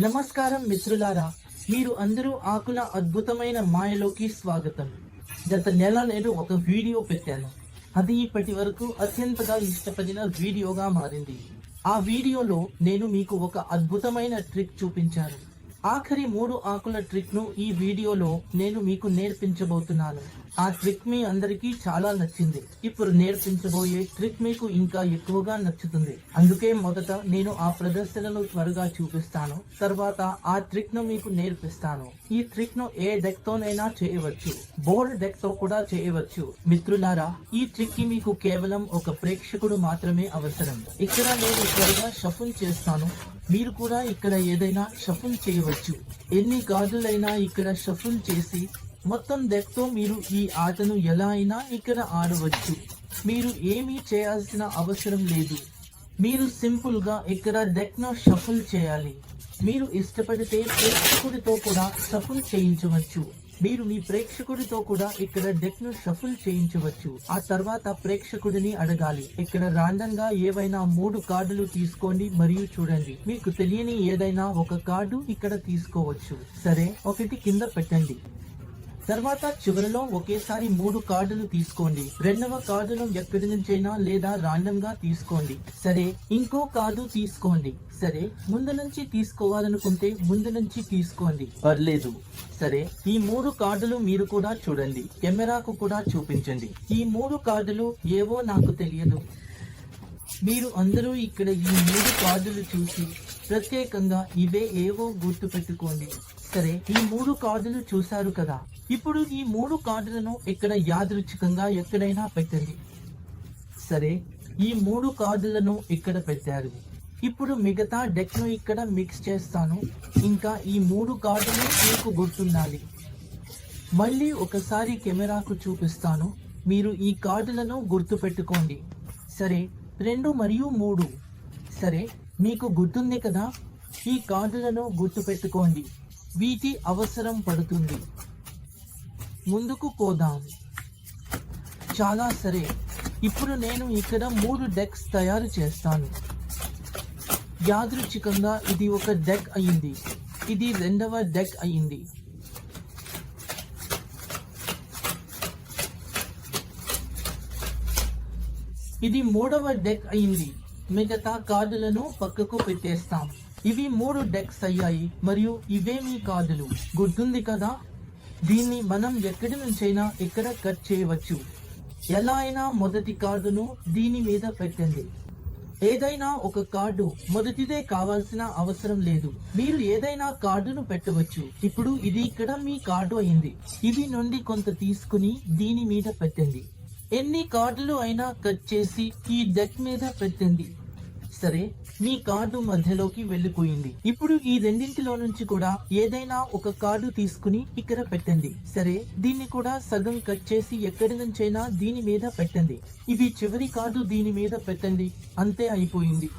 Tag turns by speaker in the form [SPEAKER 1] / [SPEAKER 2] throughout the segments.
[SPEAKER 1] నమస్కారం మిత్రులారా మీరు అందరూ ఆకుల అద్భుతమైన మాయలోకి స్వాగతం. గత నెల నేను ఒక వీడియో పెట్టాను. అది ఇప్పటి వరకు అత్యంతగా ఇష్టపడిన వీడియోగా మారింది. ఆ వీడియోలో నేను మీకు ఒక అద్భుతమైన ట్రిక్ చూపించాను. ఆఖరి మూడు ఆకుల ట్రిక్ను ఈ వీడియోలో నేను మీకు నేర్పించబోతున్నాను. ఆ ట్రిక్ మీ అందరికీ చాలా నచ్చింది. ఇప్పుడు నేర్పించబోయే ట్రిక్ మీకు ఇంకా ఎక్కువగా నచ్చుతుంది. అందుకే మొదట నేను ఆ ప్రదర్శనను త్వరగా చూపిస్తాను. తర్వాత ఆ ట్రిక్ను మీకు నేర్పిస్తాను. ఈ ట్రిక్ను ఏ డెక్ తోనైనా చేయవచ్చు. బోర్డ్ డెక్తో కూడా చేయవచ్చు. మిత్రులారా ఈ ట్రిక్కి మీకు కేవలం ఒక ప్రేక్షకుడు మాత్రమే అవసరం. ఇక్కడ నేను త్వరగా షఫుల్ చేస్తాను. మీరు కూడా ఇక్కడ ఏదైనా షఫుల్ చేయవచ్చు. ఎన్ని కార్డులైనా ఇక్కడ షఫుల్ చేసి మొత్తం డెక్తో మీరు ఈ ఆటను ఎలా అయినా ఇక్కడ ఆడవచ్చు. మీరు ఏమీ చేయాల్సిన అవసరం లేదు. మీరు సింపుల్గా ఇక్కడ డెక్ను షఫుల్ చేయాలి. మీరు ఇష్టపడితే ప్రేక్షకుడితో కూడా షఫుల్ చేయించవచ్చు. మీరు మీ ప్రేక్షకుడితో కూడా ఇక్కడ డెక్ను షఫుల్ చేయించవచ్చు. ఆ తర్వాత ప్రేక్షకుడిని అడగాలి. ఇక్కడ రాండమ్గా ఏవైనా మూడు కార్డులు తీసుకోండి మరియు చూడండి. మీకు తెలియని ఏదైనా ఒక కార్డు ఇక్కడ తీసుకోవచ్చు. సరే ఒకటి కింద పెట్టండి. తర్వాత చివరిలో ఒకేసారి మూడు కార్డులు తీసుకోండి. రెండవ కార్డును ఎక్కడి నుంచైనా లేదా రాండమ్గా తీసుకోండి. సరే ఇంకో కార్డు తీసుకోండి. సరే ముందు నుంచి తీసుకోవాలనుకుంటే ముందు నుంచి తీసుకోండి. పర్లేదు. సరే ఈ మూడు కార్డులు మీరు కూడా చూడండి. కెమెరాకు కూడా చూపించండి. ఈ మూడు కార్డులు ఏవో నాకు తెలియదు. మీరు అందరూ ఇక్కడ ఈ మూడు కార్డులు చూసి ప్రత్యేకంగా ఇవే ఏవో గుర్తు పెట్టుకోండి సరే ఈ మూడు కార్డులు చూశారు కదా. ఇప్పుడు ఈ మూడు కార్డులను ఇక్కడ యాదృచ్ఛికంగా ఎక్కడైనా పెట్టండి. సరే ఈ మూడు కార్డులను ఇక్కడ పెట్టారు. ఇప్పుడు మిగతా డెక్ను ఇక్కడ మిక్స్ చేస్తాను. ఇంకా ఈ మూడు కార్డులు మీకు గుర్తుండాలి. మళ్ళీ ఒకసారి కెమెరాకు చూపిస్తాను. మీరు ఈ కార్డులను గుర్తు పెట్టుకోండి సరే రెండు మరియు మూడు. సరే మీకు గుర్తుంది కదా? ఈ కార్డులను గుర్తు పెట్టుకోండి వీటి అవసరం పడుతుంది. ముందుకు పోదాం. చాలా సరే. ఇప్పుడు నేను ఇక్కడ మూడు డెక్స్ తయారు చేస్తాను. యాదృచ్ఛికంగా ఇది ఒక డెక్ అయింది. ఇది రెండవ డెక్ అయింది. ఇది మూడవ డెక్ అయింది. మిగతా కార్డులను పక్కకు పెట్టేస్తాం. ఇవి మూడు డెక్స్ అయ్యాయి. మరియు ఇవే మీ కార్డులు గుర్తుంది కదా? దీన్ని మనం ఎక్కడి నుంచైనా ఇక్కడ కట్ చేయవచ్చు. ఎలా అయినా మొదటి కార్డును దీని మీద పెట్టండి. ఏదైనా ఒక కార్డు మొదటిదే కావాల్సిన అవసరం లేదు. మీరు ఏదైనా కార్డును పెట్టవచ్చు. ఇప్పుడు ఇది ఇక్కడ మీ కార్డు అయింది. ఇది నుండి కొంత తీసుకుని దీని మీద పెట్టండి. ఎన్ని కార్డులు అయినా కట్ చేసి ఈ డెక్ మీద పెట్టండి. సరే మీ కార్డు మధ్యలోకి వెళ్ళిపోయింది. ఇప్పుడు ఈ రెండింటిలో నుంచి కూడా ఏదైనా ఒక కార్డు తీసుకుని ఇక్కడ పెట్టండి. సరే దీన్ని కూడా సగం కట్ చేసి ఎక్కడి నుంచైనా దీని మీద పెట్టండి. ఇది చివరి కార్డు దీని మీద పెట్టండి. అంతే అయిపోయింది.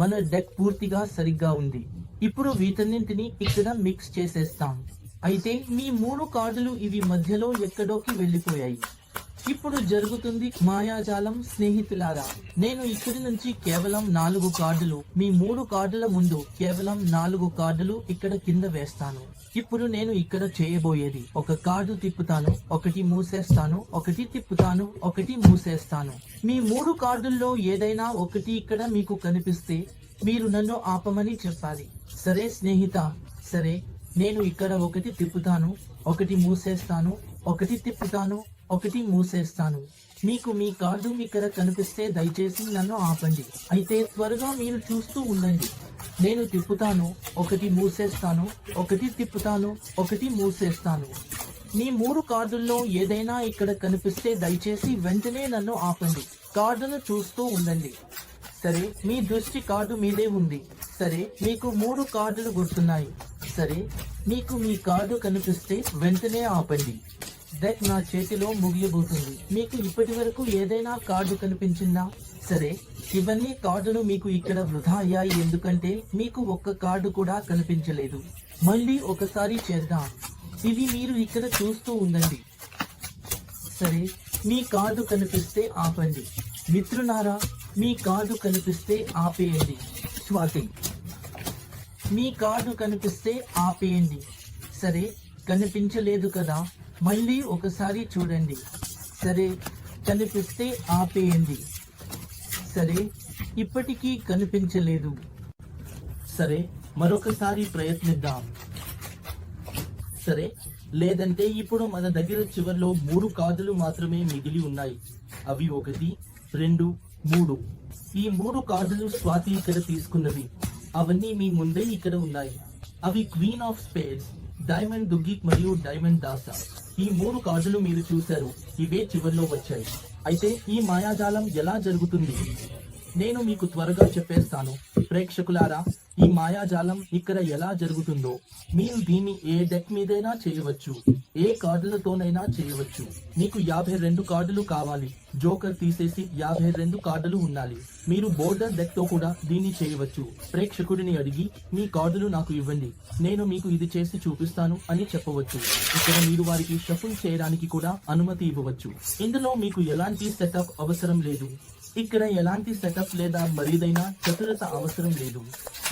[SPEAKER 1] మన డెక్ పూర్తిగా సరిగ్గా ఉంది. ఇప్పుడు వీటన్నింటిని ఇక్కడ మిక్స్ చేసేస్తాం. అయితే మీ మూడు కార్డులు ఇవి మధ్యలో ఎక్కడోకి వెళ్ళిపోయాయి. ఇప్పుడు జరుగుతుంది మాయాజాలం స్నేహితులారా. నేను ఇక్కడి నుంచి కేవలం నాలుగు కార్డులు మీ మూడు కార్డుల ముందు కేవలం నాలుగు కార్డులు ఇక్కడ కింద వేస్తాను. ఇప్పుడు నేను ఇక్కడ చేయబోయేది ఒక కార్డు తిప్పుతాను ఒకటి మూసేస్తాను ఒకటి తిప్పుతాను ఒకటి మూసేస్తాను. మీ మూడు కార్డుల్లో ఏదైనా ఒకటి ఇక్కడ మీకు కనిపిస్తే మీరు నన్ను ఆపమని చెప్పాలి. సరే స్నేహిత సరే నేను ఇక్కడ ఒకటి తిప్పుతాను ఒకటి మూసేస్తాను ఒకటి తిప్పుతాను ఒకటి మూసేస్తాను. మీకు మీ కార్డు ఇక్కడ కనిపిస్తే దయచేసి నన్ను ఆపండి. అయితే త్వరగా మీరు చూస్తూ ఉండండి. నేను తిప్పుతాను. ఒకటి మూసేస్తాను. ఒకటి తిప్పుతాను. ఒకటి మూసేస్తాను. మీ మూడు కార్డుల్లో ఏదైనా ఇక్కడ కనిపిస్తే దయచేసి వెంటనే నన్ను ఆపండి. కార్డును చూస్తూ ఉండండి. సరే మీ దృష్టి కార్డు మీదే ఉంది. సరే మీకు మూడు కార్డులు గుర్తున్నాయి. సరే మీకు మీ కార్డు కనిపిస్తే వెంటనే ఆపండి. డెక్ నా చేతిలో ముగియబోతుంది. మీకు ఇప్పటి వరకు ఏదైనా కార్డు కనిపించిందా? సరే ఇవన్నీ కార్డులు మీకు ఇక్కడ వృధా అయ్యాయి ఎందుకంటే మీకు ఒక్క కార్డు కూడా కనిపించలేదు. మళ్ళీ ఒకసారి చేద్దాం. ఇవి మీరు ఇక్కడ చూస్తూ ఉండండి. సరే మీ కార్డు కనిపిస్తే ఆపండి. మిత్రులారా మీ కార్డు కనిపిస్తే ఆపేయండి. స్వాతి. మీ కార్డు కనిపిస్తే ఆపేయండి. సరే కనిపించలేదు కదా? మళ్ళీ ఒకసారి చూడండి. సరే కనిపిస్తే ఆపేయండి. సరే ఇప్పటికీ కనిపించలేదు. సరే మరొకసారి ప్రయత్నిద్దాం. సరే లేదంటే ఇప్పుడు మన దగ్గర చివరిలో మూడు కాదులు మాత్రమే మిగిలి ఉన్నాయి. అవి ఒకటి రెండు మూడు. ఈ మూడు కార్డులు స్వాతి ఇక్కడ తీసుకున్నవి. అవన్నీ మీ ముందే ఇక్కడ ఉన్నాయి. అవి క్వీన్ ఆఫ్ స్పేడ్స్ డైమండ్ దుగ్గి మరియు డైమండ్ దాసా. ఈ మూడు కార్డులు మీరు చూశారు. ఇవే చివరిలో వచ్చాయి. అయితే ఈ మాయాజాలం ఎలా జరుగుతుంది? నేను మీకు త్వరగా చెప్పేస్తాను. ప్రేక్షకులారా ఈ మాయాజాలం ఇక్కడ ఎలా జరుగుతుందో మీరు దీన్ని ఏ డెక్ మీదైనా చేయవచ్చు ఏ కార్డులతోనైనా చేయవచ్చు. మీకు యాభై రెండు కార్డులు కావాలి. జోకర్ తీసేసి యాభై రెండు కార్డులు ఉండాలి. మీరు బోర్డర్ డెక్తో కూడా దీన్ని చేయవచ్చు. ప్రేక్షకుడిని అడిగి మీ కార్డులు నాకు ఇవ్వండి. నేను మీకు ఇది చేసి చూపిస్తాను అని చెప్పవచ్చు. ఇక్కడ మీరు వారికి షఫుల్ చేయడానికి కూడా అనుమతి ఇవ్వవచ్చు. ఇందులో మీకు ఎలాంటి సెటప్ అవసరం లేదు. ఇక్కడ ఎలాంటి సెటప్ లేదా మరీదైన చతురత అవసరం లేదు.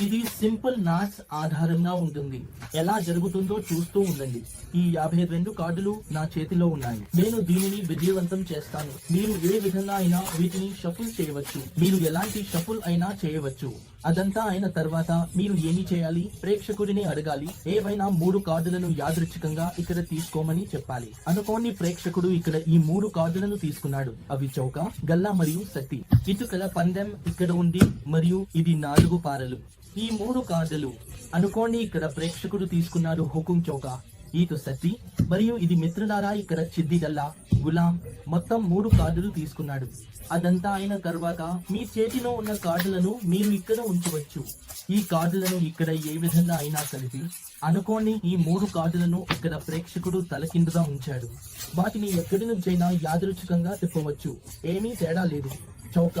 [SPEAKER 1] ఇది సింపుల్ నాట్స్ ఆధారంగా ఉంటుంది. ఎలా జరుగుతుందో చూస్తూ ఉండండి. ఈ యాభై రెండు కార్డులు నా చేతిలో ఉన్నాయి. నేను దీనిని విజయవంతం చేస్తాను. మీరు ఏ విధంగా అయినా వీటిని షఫుల్ చేయవచ్చు. మీరు ఎలాంటి షఫుల్ అయినా చేయవచ్చు. అదంతా అయిన తర్వాత మీరు ఏమి చేయాలి? ప్రేక్షకుడిని అడగాలి. ఏవైనా మూడు కార్డులను యాదృచ్ఛికంగా ఇక్కడ తీసుకోమని చెప్పాలి. అనుకోని ప్రేక్షకుడు ఇక్కడ ఈ మూడు కార్డులను తీసుకున్నాడు. అవి చౌక గల్లా మరియు సత్తి. ఇటుకల పందెం ఇక్కడ ఉంది మరియు ఇది నాలుగు పారలు. ఈ మూడు కార్డులు అనుకోండి ఇక్కడ ప్రేక్షకుడు తీసుకున్నాడు హుకుం చౌక. ఈత సత్తి మరియు ఇది మిత్రులారా ఇక్కడ చిద్దిగల్లా గులాం మొత్తం మూడు కార్డులు తీసుకున్నాడు. అదంతా అయిన తర్వాత మీ చేతిలో ఉన్న కార్డులను మీరు ఇక్కడ ఉంచవచ్చు. ఈ కార్డులను ఇక్కడ ఏ విధంగా అయినా కలిపి అనుకోని ఈ మూడు కార్డులను ఇక్కడ ప్రేక్షకుడు తలకిందుగా ఉంచాడు. వాటిని ఎక్కడి నుంచైనా యాదృచ్ఛికంగా తిప్పవచ్చు. ఏమీ తేడా లేదు. చౌక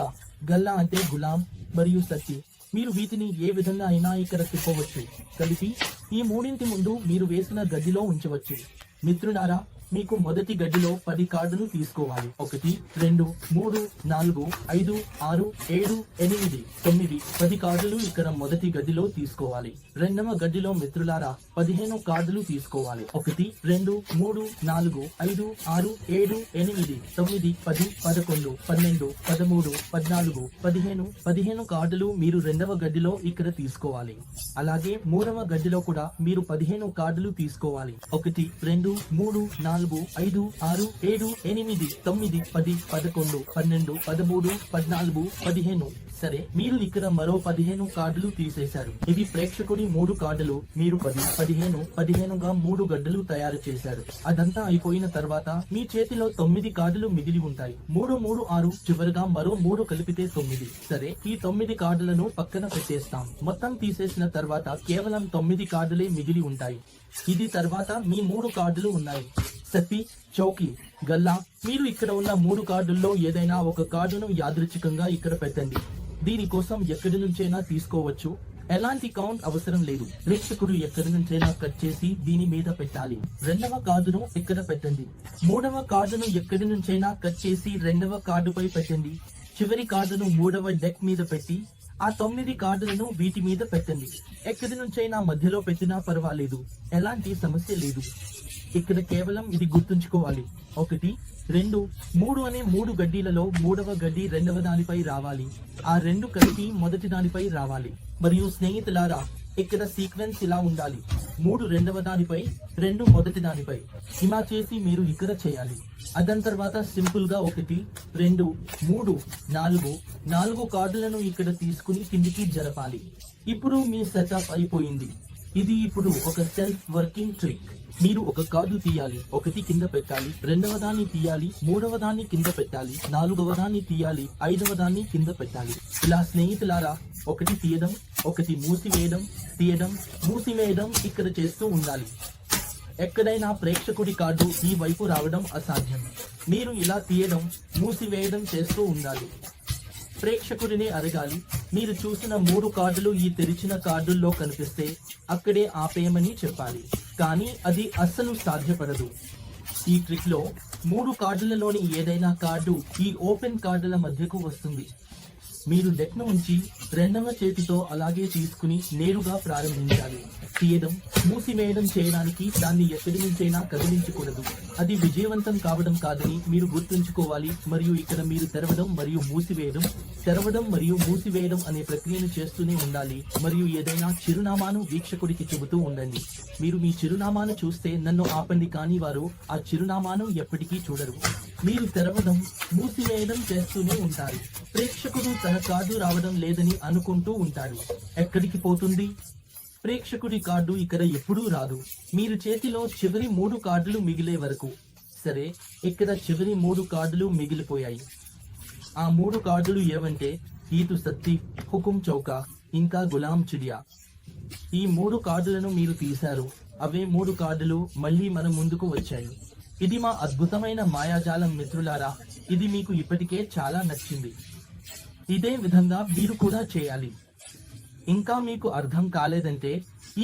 [SPEAKER 1] గల్లా అంటే గులాం మరియు సత్తి. మీరు వీటిని ఏ విధంగా అయినా ఇక్కడ తిప్పవచ్చు. కలిపి ఈ మూడింటి ముందు మీరు వేసిన గదిలో ఉంచవచ్చు. మిత్రులారా మీకు మొదటి గడ్డిలో పది కార్డులు తీసుకోవాలి. ఒకటి రెండు మూడు నాలుగు ఐదు ఆరు ఏడు ఎనిమిది తొమ్మిది పది కార్డులు ఇక్కడ మొదటి గదిలో తీసుకోవాలి. రెండవ గడ్డిలో మిత్రులారా పదిహేను కార్డులు తీసుకోవాలి. ఒకటి రెండు మూడు నాలుగు ఐదు ఆరు ఏడు ఎనిమిది తొమ్మిది పది పదకొండు పన్నెండు పదమూడు పద్నాలుగు పదిహేను పదిహేను కార్డులు మీరు రెండవ గడ్డిలో ఇక్కడ తీసుకోవాలి. అలాగే మూడవ గడ్డిలో కూడా మీరు పదిహేను కార్డులు తీసుకోవాలి. ఒకటి రెండు మూడు నాలుగు ఐదు ఆరు ఏడు ఎనిమిది తొమ్మిది పది పదకొండు పన్నెండు పదమూడు పద్నాలుగు పదిహేను. సరే మీరు ఇక్కడ మరో పదిహేను కార్డులు తీసేశారు. ఇవి ప్రేక్షకుడి మూడు కార్డులు. మీరు పది పదిహేను పదిహేనుగా మూడు గడ్డలు తయారు చేశారు. అదంతా అయిపోయిన తర్వాత మీ చేతిలో తొమ్మిది కార్డులు మిగిలి ఉంటాయి. మూడు మూడు ఆరు చివరిగా మరో మూడు కలిపితే తొమ్మిది. సరే ఈ తొమ్మిది కార్డులను పక్కన పెట్టేస్తాం. మొత్తం తీసేసిన తర్వాత కేవలం తొమ్మిది కార్డులే మిగిలి ఉంటాయి. ఇది తర్వాత మీ మూడు కార్డులు ఉన్నాయి. సతి చౌకి గల్లా మీరు ఇక్కడ ఉన్న మూడు కార్డుల్లో ఏదైనా ఒక కార్డును యాదృచ్ఛికంగా ఇక్కడ పెట్టండి. దీనికోసం ఎక్కడి నుంచైనా తీసుకోవచ్చు. ఎలాంటి కౌంట్ అవసరం లేదు. ప్రేక్షకుడు ఎక్కడి నుంచైనా కట్ చేసి దీని మీద పెట్టాలి. రెండవ కార్డును ఇక్కడ పెట్టండి. మూడవ కార్డును ఎక్కడి నుంచైనా కట్ చేసి రెండవ కార్డుపై పెట్టండి. చివరి కార్డును మూడవ డెక్ మీద పెట్టి ఆ తొమ్మిది కార్డులను వీటి మీద పెట్టండి. ఎక్కడి నుంచైనా మధ్యలో పెట్టినా పర్వాలేదు. ఎలాంటి సమస్య లేదు. ఇక్కడ కేవలం ఇది గుర్తుంచుకోవాలి. ఒకటి రెండు మూడు అనే మూడు గడ్డీలలో మూడవ గడ్డి రెండవ దానిపై రావాలి. ఆ రెండు కలిపి మొదటి దానిపై రావాలి. మరియు స్నేహితులారా ఇక్కడ సీక్వెన్స్ ఇలా ఉండాలి. మూడు రెండవ దానిపై రెండు మొదటి దానిపై. ఇలా చేసి మీరు ఇక్కడ చేయాలి. అదన్ తర్వాత సింపుల్గా ఒకటి రెండు మూడు నాలుగు నాలుగు కార్డులను ఇక్కడ తీసుకుని కిందికి జరపాలి. ఇప్పుడు మీ సెటప్ అయిపోయింది. ఇది ఇప్పుడు ఒక సెల్ఫ్ వర్కింగ్ ట్రిక్ మీరు ఒక కార్డు తీయాలి ఒకటి కింద పెట్టాలి రెండవ దాన్ని తీయాలి మూడవ దాన్ని కింద పెట్టాలి నాలుగవ దాన్ని తీయాలి ఐదవ దాన్ని కింద పెట్టాలి. ఇలా స్నేహితులారా ఒకటి తీయడం ఒకటి మూసివేయడం తీయడం మూసివేయడం ఇక్కడ చేస్తూ ఉండాలి. ఎక్కడైనా ప్రేక్షకుడి కార్డు ఈ వైపు రావడం అసాధ్యం. మీరు ఇలా తీయడం మూసివేయడం చేస్తూ ఉండాలి. ప్రేక్షకుడిని అడగాలి మీరు చూసిన మూడు కార్డులు ఈ తెరిచిన కార్డుల్లో కనిపిస్తే అక్కడే ఆపేయమని చెప్పాలి. కానీ అది అస్సలు సాధ్యపడదు. ఈ ట్రిక్లో మూడు కార్డులలోని ఏదైనా కార్డు ఈ ఓపెన్ కార్డుల మధ్యకు వస్తుంది. మీరు డెక్ను ఉంచి రెండవ చేతితో అలాగే తీసుకుని నేరుగా ప్రారంభించాలి. తీయడం మూసివేయడం చేయడానికి దాన్ని ఎక్కడి నుంచైనా కదిలించకూడదు. అది విజయవంతం కావడం కాదని మీరు గుర్తుంచుకోవాలి. మరియు ఇక్కడ మీరు తెరవడం మరియు మూసివేయడం తెరవడం మరియు మూసివేయడం అనే ప్రక్రియను చేస్తూనే ఉండాలి. మరియు ఏదైనా చిరునామాను వీక్షకుడికి చెబుతూ ఉండండి. మీరు మీ చిరునామాను చూస్తే నన్ను ఆపండి కానీ వారు ఆ చిరునామాను ఎప్పటికీ చూడరు. మీరు తెరవడం మూసివేయడం చేస్తూనే ఉంటారు. ప్రేక్షకుడు తన కార్డు రావడం లేదని అనుకుంటూ ఉంటాడు ఎక్కడికి పోతుంది? ప్రేక్షకుడి కార్డు ఇక్కడ ఎప్పుడూ రాదు. మీరు చేతిలో చివరి మూడు కార్డులు మిగిలే వరకు. సరే ఇక్కడ చివరి మూడు కార్డులు మిగిలిపోయాయి. ఆ మూడు కార్డులు ఏవంటే ఈతు సత్తి హుకుం చౌకా ఇంకా గులాం చిడియా. ఈ మూడు కార్డులను మీరు తీశారు. అవే మూడు కార్డులు మళ్ళీ మన ముందుకు వచ్చాయి. ఇది మా అద్భుతమైన మాయాజాలం మిత్రులారా. ఇది మీకు ఇప్పటికే చాలా నచ్చింది. ఇదే విధంగా మీరు కూడా చేయాలి. ఇంకా మీకు అర్థం కాలేదంటే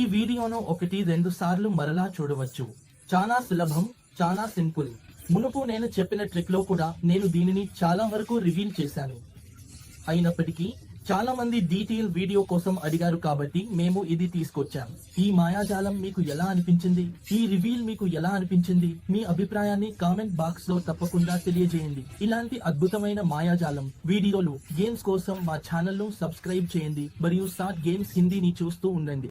[SPEAKER 1] ఈ వీడియోను ఒకటి రెండు సార్లు మరలా చూడవచ్చు. చాలా సులభం చాలా సింపుల్. మునుపు నేను చెప్పిన ట్రిక్లో కూడా నేను దీనిని చాలా వరకు రివీల్ చేశాను. అయినప్పటికీ చాలా మంది డీటెయిల్ వీడియో కోసం అడిగారు కాబట్టి మేము ఇది తీసుకొచ్చాం. ఈ మాయాజాలం మీకు ఎలా అనిపించింది? ఈ రివీల్ మీకు ఎలా అనిపించింది? మీ అభిప్రాయాన్ని కామెంట్ బాక్స్లో తప్పకుండా తెలియజేయండి. ఇలాంటి అద్భుతమైన మాయాజాలం వీడియోలు గేమ్స్ కోసం మా ఛానల్ను సబ్స్క్రైబ్ చేయండి. మరియు సాట్ గేమ్స్ హిందీని చూస్తూ ఉండండి.